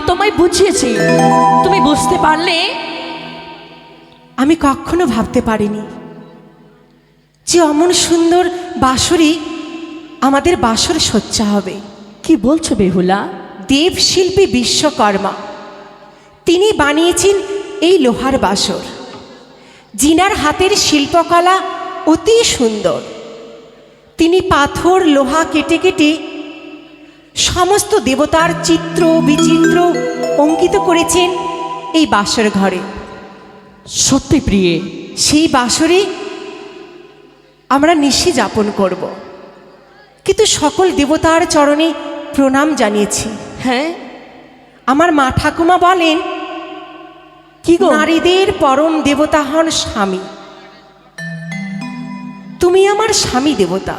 তোমায় বুঝিয়েছি। তুমি বুঝতে পারলে? আমি কখনো ভাবতে পারিনি যে অমন সুন্দর বাঁশরি আমাদের বাসর সজ্জা হবে। কি বলছো বেহুলা? দেবশিল্পী বিশ্বকর্মা তিনি বানিয়েছেন এই লোহার বাসর জিনার হাতের শিল্পকলা অতি সুন্দর। তিনি পাথর লোহা কেটে কেটে সমস্ত দেবতার চিত্র বিচিত্র অঙ্কিত করেছেন এই বাসর ঘরে। সত্যি প্রিয়ে। সেই বাসরে আমরা নিশি যাপন করব। কিন্তু সকল দেবতার চরণে প্রণাম জানিয়েছি। হ্যাঁ? আমার মা ঠাকুমা বলেন কি গো? নারীদের পরম দেবতা হন স্বামী। তুমি আমার স্বামী দেবতা।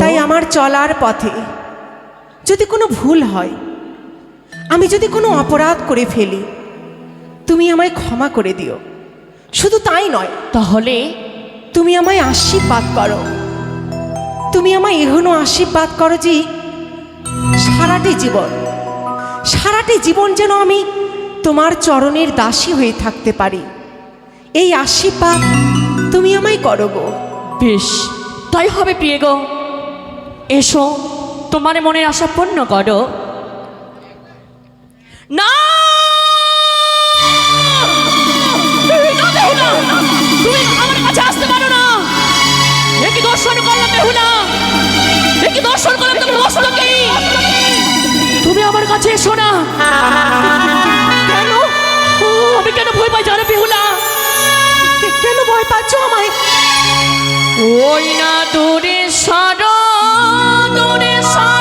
তাই আমার চলার পথে যদি কোনো ভুল হয় আমি যদি কোনো অপরাধ করে ফেলি তুমি আমায় ক্ষমা করে দিও। শুধু তাই নয় তাহলে? তুমি আমায় আশীর্বাদ করো। তুমি আমায় এখনও আশীর্বাদ করো যে সারাটি জীবন সারাটি জীবন যেন আমি তোমার চরণের দাসী হয়ে থাকতে পারি। এই আশীর্বাদ তুমি আমায় করো গো। বেশ তাই হবে প্রিয় গো। এসো, তোমার মনের আশা পূর্ণ করো। না! তুমি আমার কাছে আসতে পারো না। এ দর্শন করলাম দর্শন করলাম মস্তকে তুমি আমার কাছে এসো না। কেন? আমি কেন ভয় পাই জানো বেহুলা? কেন ভয় পাচ্ছ আমায়? ওই না দূরে সর। দূরে সর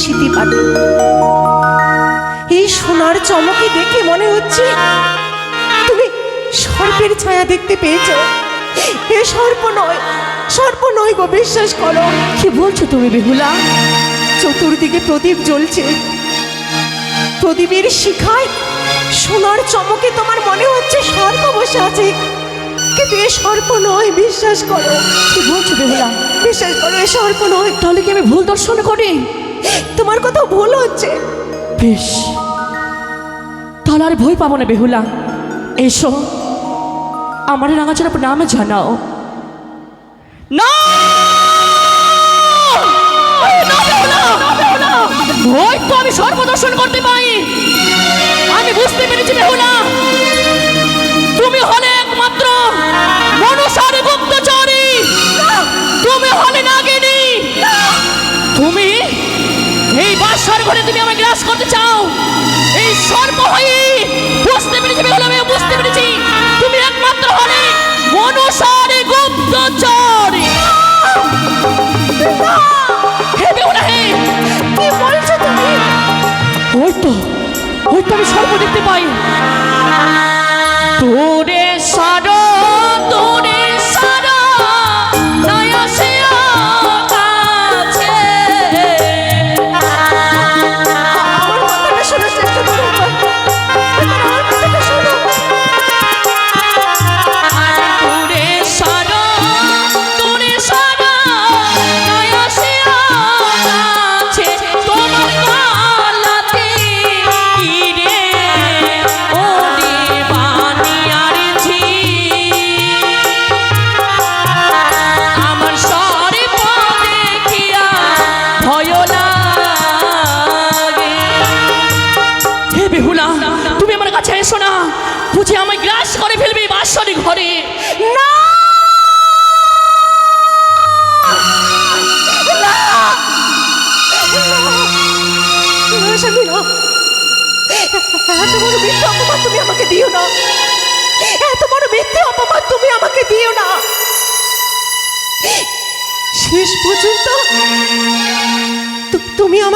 স্মৃতি পাবে এই সোনার চমকে দেখে মনে হচ্ছে তুমি সর্পের ছায়া দেখতে পেয়েছ। এ সর্প নয় সর্প নয় গো, বিশ্বাস করো। কি বলছো তুমি বেহুলা? চতুর্দিকে প্রদীপ জ্বলছে। প্রদীপের শিখায় সোনার চমকে তোমার মনে হচ্ছে সর্প বসে আছে। কিন্তু এ সর্প নয়, বিশ্বাস করো। কি বলছো বেহুলা? বিশ্বাস করো, এ সর্প নয়। তাহলে কি আমি ভুল দর্শন করি? তোমার কথা ভুল হচ্ছে। বেশ। তাহলে আর ভয় পাবো না বেহুলা। এসো। আমার রাঙাচড়া নামে জানাও। না! ভয় তো আমি সর্বদর্শন করতে পাই আমি বুঝতে পেরেছি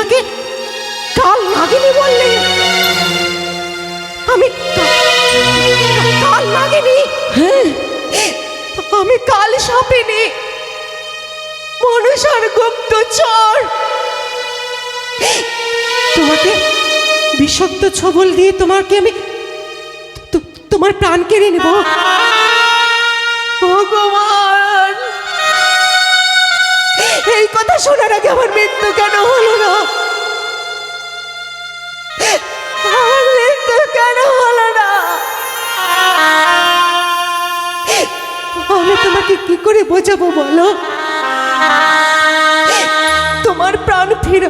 আমাকে কাল নাগিনি বললে। আমি কাল নাগিনি? হ্যাঁ। আমি কাল সাপিনি। মনুষার গুপ্তচর। তোমাকে বিষাক্ত ছবল দিয়ে তোমাকে আমি তোমার প্রাণ কেড়ে নেব। ভগবান এই কথা শোনার আগে আমার মৃত্যু কেন হলো না? আমার কেন হলো না? আমি তোমাকে কি করে বোঝাবো বলো? তোমার প্রাণ ফিরে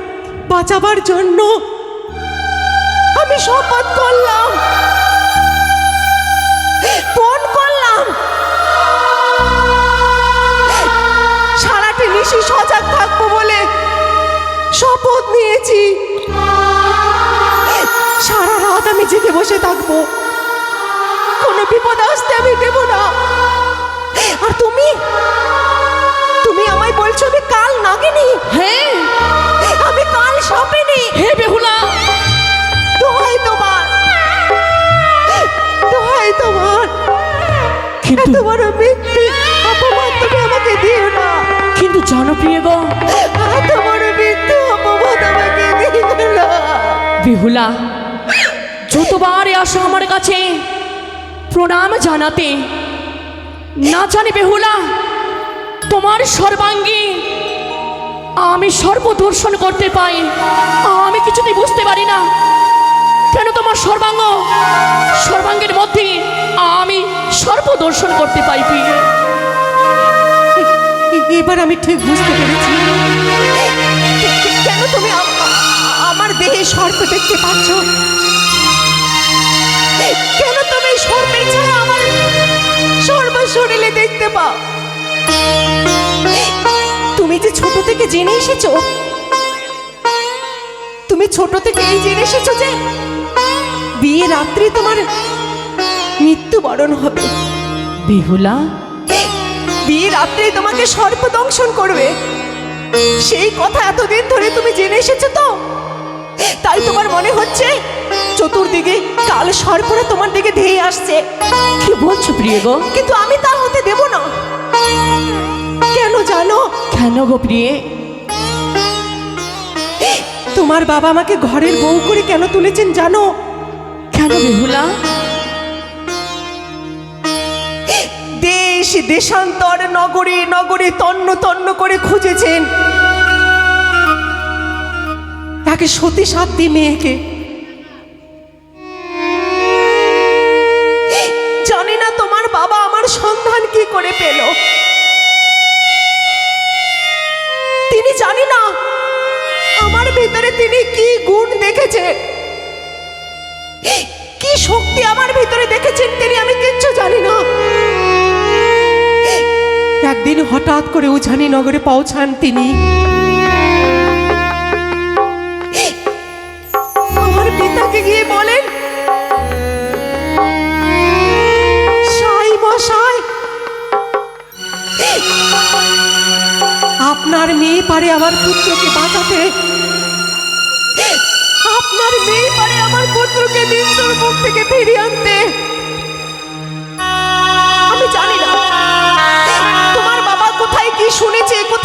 বাঁচাবার জন্য আমি শপথ করলাম। নিশি সজাগ থাকব বলে শপথ নিয়েছি। সারা রাত আমি জেগে বসে থাকব। কোনো বিপদ আসতে আমি দেব না। আর তুমি? তুমি আমায় বলছো আমি কাল নাগিনি। হ্যাঁ। আমি কাল সপিনি হে বেহুলা। দোহাই তোমার। দোহাই তোমার। বড় মিথ্যে কিন্তু জানো প্রিয় গো। আমাকে দিও না যতবারে আসো আমার কাছে, প্রণাম জানাতে। না জানি বেহুলা, তোমার সর্বাঙ্গী আমি সর্বদর্শন করতে পাই। আমি কিছুতেই বুঝতে পারি না। কেন তোমার সর্বাঙ্গ? সর্বাঙ্গের মধ্যে আমি সর্বদর্শন করতে পাই এবার আমি ঠিক বুঝতে পেরেছি। কেন তুমি আম- আমার দেহে সর্প দেখতে পাচ্ছ? কেন তুমি সর্পের ছায়া আমার সর্ব শরীরে দেখতে পাও তুমি যে ছোট থেকে জেনে এসেছ? তুমি ছোট থেকে এই জেনে এসেছ যে বিয়ে রাত্রি তোমার মৃত্যুবরণ হবে। বেহুলা বিয়ে রাত্রে তোমাকে সর্প দংশন করবে? সেই কথা এতদিন ধরে তুমি জেনে এসেছ তো? তাই তোমার মনে হচ্ছে চতুর্দিকে কাল সর্পরা তোমার দিকে ধেয়ে আসছে? কি বলছো প্রিয় গো? কিন্তু আমি তা হতে দেব না। কেন জানো? কেন গো প্রিয়ে? তোমার বাবা আমাকে ঘরের বউ করে কেন তুলেছেন জানো? কেন বেহুলা? দেশান্তর নগরে নগরে তন্ন তন্ন করে খুঁজেছেন। তাকে সতী সাধ্যী মেয়েকে হঠাৎ করে উঝানি নগরে পৌঁছান তিনি। আমার পিতাকে গিয়ে বলেন আপনার মেয়ে পারে আমার পুত্রকে বাঁচাতে। আপনার মেয়ে পারে আমার পুত্রকে মৃত্যুর মুখ থেকে ফিরিয়ে আনতে।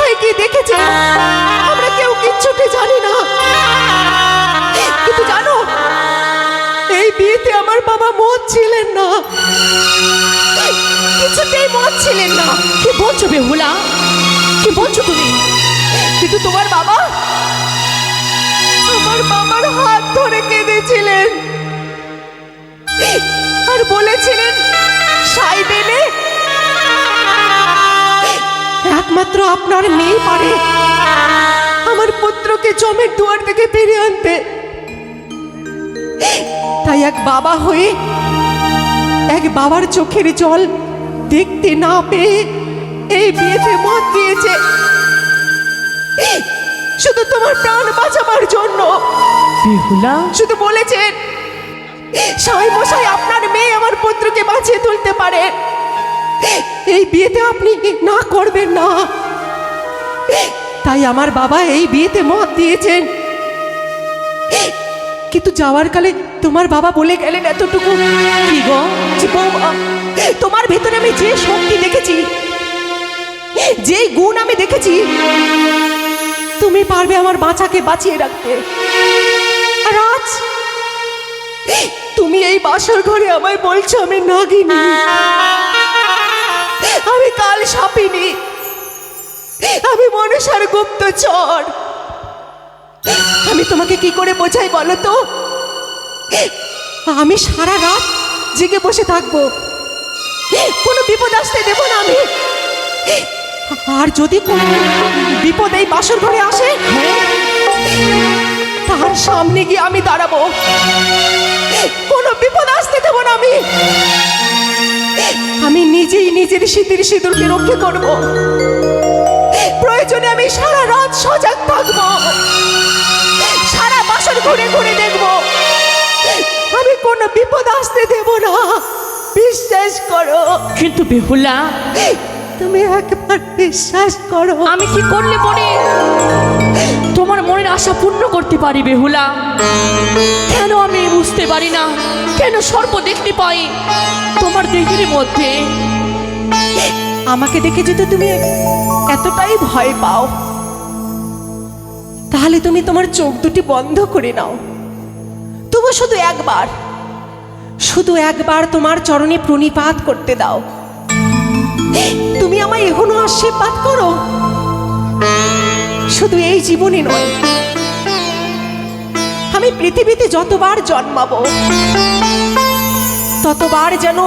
কোথায় কি দেখেছে? আমরা কেউ কিচ্ছুটি জানি না। কিন্তু জানো, এই বিয়েতে আমার বাবা মত ছিলেন না। কিছুতেই মত ছিলেন না। কি বলছো বেহুলা? কি বলছো তুমি? কিন্তু তোমার বাবা আমার বাবার হাত ধরে কেঁদেছিলেন। আর বলেছিলেন, সাই বেনে একমাত্র আপনার মেয়ে পারে। আমার পুত্রকে জমের দুয়ার থেকে ফিরিয়ে আনতে। তাই এক বাবা হয়ে এক বাবার চোখের জল দেখতে না পেয়ে এই বিয়েতে মত দিয়েছে। শুধু তোমার প্রাণ বাঁচাবার জন্য। শুধু বলেছেন সাই মশাই আপনার মেয়ে আমার পুত্রকে বাঁচিয়ে তুলতে পারে। এই বিয়েতে আপনি না করবেন না। তাই আমার বাবা এই বিয়েতে মত দিয়েছেন। কিন্তু যাওয়ার কালে তোমার বাবা বলে গেলেন এতটুকু। তোমার ভেতরে আমি যে শক্তি দেখেছি যে গুণ আমি দেখেছি, তুমি পারবে আমার বাঁচাকে বাঁচিয়ে রাখতে। তুমি এই বাসর ঘরে আমায় বলছো আমি নাগিনি। আমি কাল সাপিনি। আমি মনসার গুপ্তচর। আমি তোমাকে কি করে বোঝাই বলো তো? আমি সারা রাত জেগে বসে থাকব। কোনো বিপদ আসতে দেব না আমি। আর যদি কোনো বিপদ এই বাসর ঘরে আসে, তার সামনে গিয়ে আমি দাঁড়াবো। কোনো বিপদ আসতে দেব না আমি। আমি নিজেই নিজের শীতের সিঁদুরকে রক্ষে করব। প্রয়োজনে আমি সারা রাত সজাগ থাকব। সারা বাসর ঘুরে ঘুরে দেখব। আমি কোনো বিপদ আসতে দেব না। বিশ্বাস করো। কিন্তু বেহুলা তুমি একবার বিশ্বাস করো। আমি কি করলে পরে? মনের আশা পূর্ণ করতে পারি বেহুলা। কেন আমি বুঝতে পারি না? কেন সর্প দেখতে পাই? তোমার দেহের মধ্যে। আমাকে দেখে যদি তুমি এতটাই ভয় পাও, তাহলে তুমি তোমার চোখ দুটি বন্ধ করে নাও। তবু শুধু একবার শুধু একবার তোমার চরণে প্রণিপাত করতে দাও। তুমি আমায় এখনও আশীর্বাদ করো। শুধু এই জীবনে নয় আমি পৃথিবীতে যতবার জন্মাবো ততবার যেন